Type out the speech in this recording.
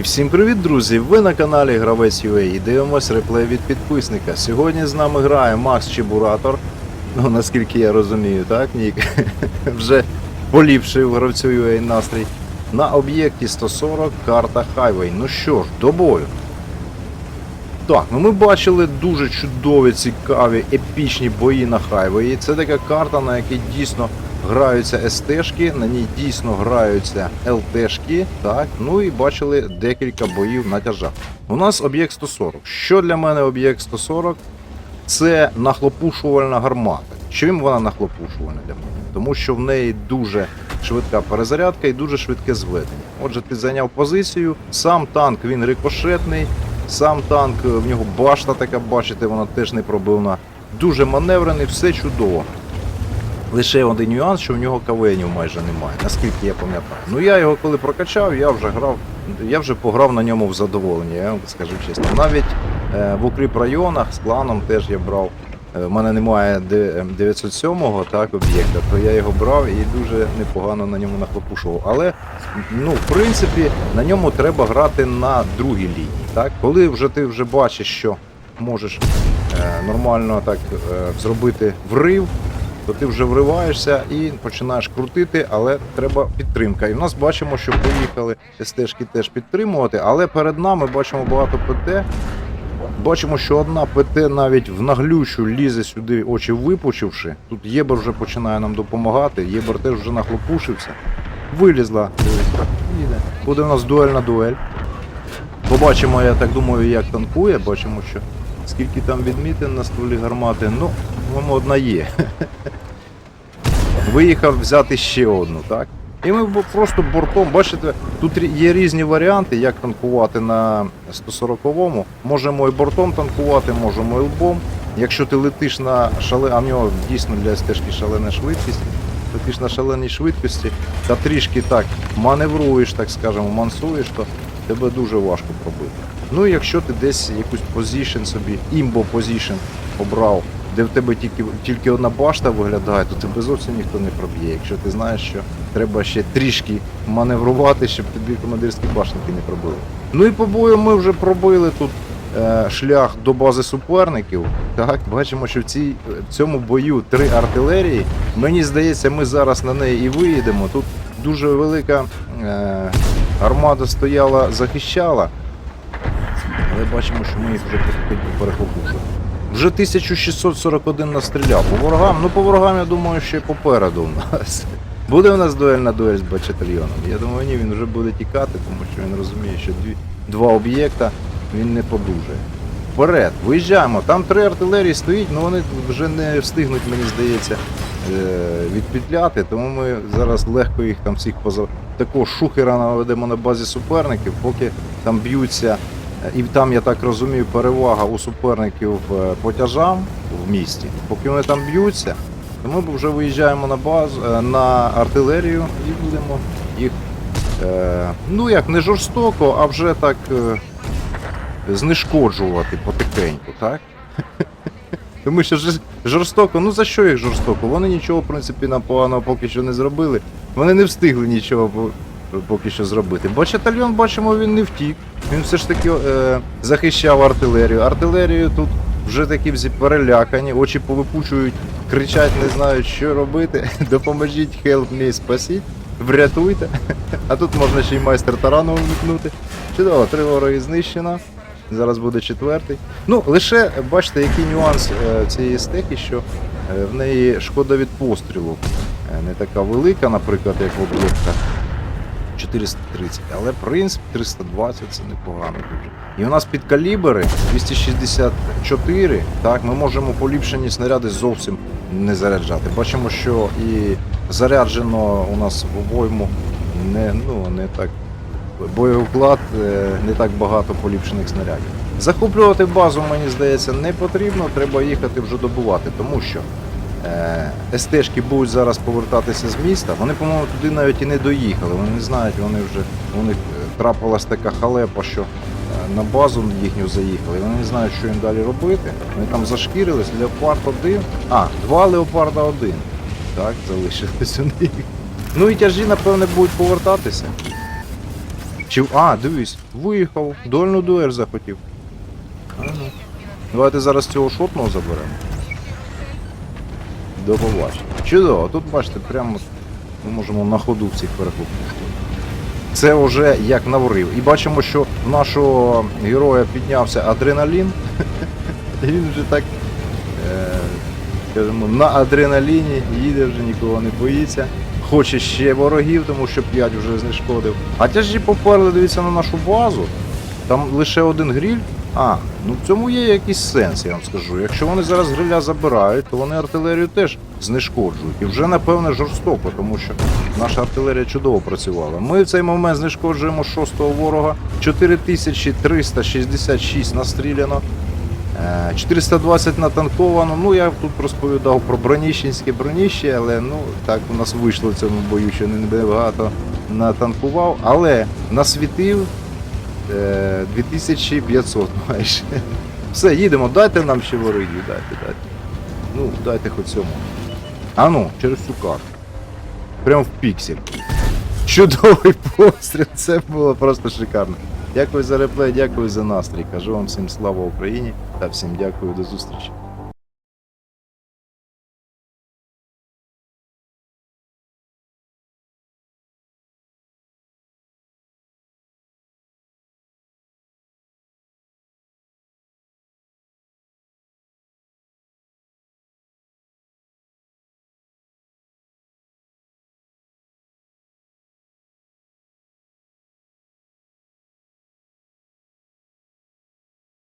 І всім привіт, друзі! Ви на каналі Гравець UA і дивимось реплей від підписника. Сьогодні з нами грає Макс Чебуратор. Ну, наскільки я розумію, так, Нік? Вже поліпшив гравцю UA настрій. На об'єкті 140 карта Highway. Ну що ж, до бою. Так, ну ми бачили дуже чудові, цікаві, епічні бої на Хайвеї. Це така карта, на якій дійсно граються СТ-шки, на ній дійсно граються ЛТ-шки, так, ну і бачили декілька боїв на тяжах. У нас об'єкт 140. Що для мене об'єкт 140? Це нахлопушувальна гармата. Чим вона нахлопушувальна для мене? Тому що в неї дуже швидка перезарядка і дуже швидке зведення. Отже, ти зайняв позицію, сам танк він рикошетний, сам танк, в нього башта така, бачите, вона теж не пробивна. Дуже маневрений, все чудово. Лише один нюанс, що в нього кавенів майже немає, наскільки я пам'ятаю. Ну я його коли прокачав, я вже грав, я вже пограв на ньому в задоволення, я вам скажу чесно. Навіть е, в укріп районах з кланом теж я брав. Е, в мене немає 907-го так, об'єкта, то я його брав і дуже непогано на ньому нахлопушував. Але ну, в принципі на ньому треба грати на другій лінії. Так? Коли вже ти вже бачиш, що можеш е, нормально так е, зробити врив, то ти вже вриваєшся і починаєш крутити, але треба підтримка. І в нас бачимо, що поїхали СТшки теж підтримувати, але перед нами бачимо багато ПТ. Бачимо, що одна ПТ навіть в наглющу лізе сюди, очі випучивши. Тут Єбер вже починає нам допомагати. Єбер теж вже нахлопушився. Вилізла. Буде у нас дуель на дуель. Побачимо, я так думаю, як танкує. Бачимо, що скільки там відмітин на стволі гармати. Ну, одна є. Виїхав взяти ще одну, так? І ми просто бортом, бачите, тут є різні варіанти, як танкувати на 140-му. Можемо і бортом танкувати, можемо і лбом. Якщо ти летиш на шале, а в нього дійсно для стежки шалена швидкість, летиш на шаленій швидкості та трішки так маневруєш, так скажемо, мансуєш, то тебе дуже важко пробити. Ну і якщо ти десь якусь позішн собі, імбо позішн обрав, де в тебе тільки, тільки одна башта виглядає, то тебе зовсім ніхто не проб'є. Якщо ти знаєш, що треба ще трішки маневрувати, щоб тобі командирські башенки не пробили. Ну і по бою ми вже пробили тут е, шлях до бази суперників. Так, бачимо, що в, цій, в цьому бою три артилерії. Мені здається, ми зараз на неї і виїдемо. Тут дуже велика е, армада стояла, захищала. Але бачимо, що ми їх вже перехлопушили. Вже 1641 настріляв. По ворогам, ну по ворогам, я думаю, ще попереду у нас. Буде у нас дуель на дуель з Бачатальйоном? Я думаю, ні, він вже буде тікати, тому що він розуміє, що дві, два об'єкта він не подужає. Вперед, виїжджаємо. Там три артилерії стоїть, але вони вже не встигнуть, мені здається, е, відпетляти, тому ми зараз легко їх там всіх поза. Такого шухера наведемо на базі суперників, поки там б'ються. Е, І там, я так розумію, перевага у суперників е, по тяжам в місті. Поки вони там б'ються, то ми вже виїжджаємо на базу е, на артилерію і будемо їх, ну як не жорстоко, а вже так знешкоджувати потихеньку, так? Тому що жорстоко, ну за що їх жорстоко? Вони нічого, в принципі, на поганого поки що не зробили. Вони не встигли нічого поки що зробити. Бо Чатальйон, бачимо, він не втік. Він все ж таки е, захищав артилерію. Артилерію тут вже такі всі перелякані, очі повипучують, кричать, не знають, що робити. Допоможіть, help me, спасіть, врятуйте. А тут можна ще й майстер тарану вмикнути. Чудово, три вороги знищено. Зараз буде четвертий. Ну, лише бачите, який нюанс е, цієї стеки, що е, в неї шкода від пострілу е, не така велика, наприклад, як в об'єкта 430, але принцип 320 це непогано дуже. І у нас під калібри 264, так, ми можемо поліпшені снаряди зовсім не заряджати. Бачимо, що і заряджено у нас в обойму не, ну, не так боєуклад, е, не так багато поліпшених снарядів. Захоплювати базу, мені здається, не потрібно, треба їхати вже добувати, тому що СТшки будуть зараз повертатися з міста. Вони, по-моєму, туди навіть і не доїхали. Вони не знають, вони вже у них е, трапилась така халепа, що е, на базу їхню заїхали. Вони не знають, що їм далі робити. Вони там зашкірились, Леопард 1. А, два Леопарда 1. Так, залишились у них. Ну і тяжі, напевне, будуть повертатися. Чи. А, дивись, виїхав, дольну дуель захотів. Ага. Давайте зараз цього шотного заберемо. До побачення. Чудово, тут бачите, прямо ми можемо на ходу всіх перехопити. Це вже як наврив. І бачимо, що в нашого героя піднявся адреналін. Він вже так, е, скажімо, на адреналіні їде вже нікого не боїться. Хоче ще ворогів, тому що 5 вже знешкодив. А ті ж поперли, дивіться на нашу базу. Там лише один гриль. А, ну в цьому є якийсь сенс, я вам скажу. Якщо вони зараз гриля забирають, то вони артилерію теж знешкоджують. І вже, напевне, жорстоко, тому що наша артилерія чудово працювала. Ми в цей момент знешкоджуємо шостого ворога. 4366 настріляно. Е, 420 натанковано. Ну, я тут розповідав про броніщенське броніще, але ну так у нас вийшло в цьому бою, що не багато натанкував, але насвітив е, 2500 майже. Все, їдемо, дайте нам ще ворогів, дайте, дайте. Ну, дайте хоч цьому. А ну, через цю карту. Прям в піксель. Чудовий постріл, це було просто шикарно. Дякую за реплей, дякую за настрій. Кажу вам всім слава Україні та всім дякую до зустрічі.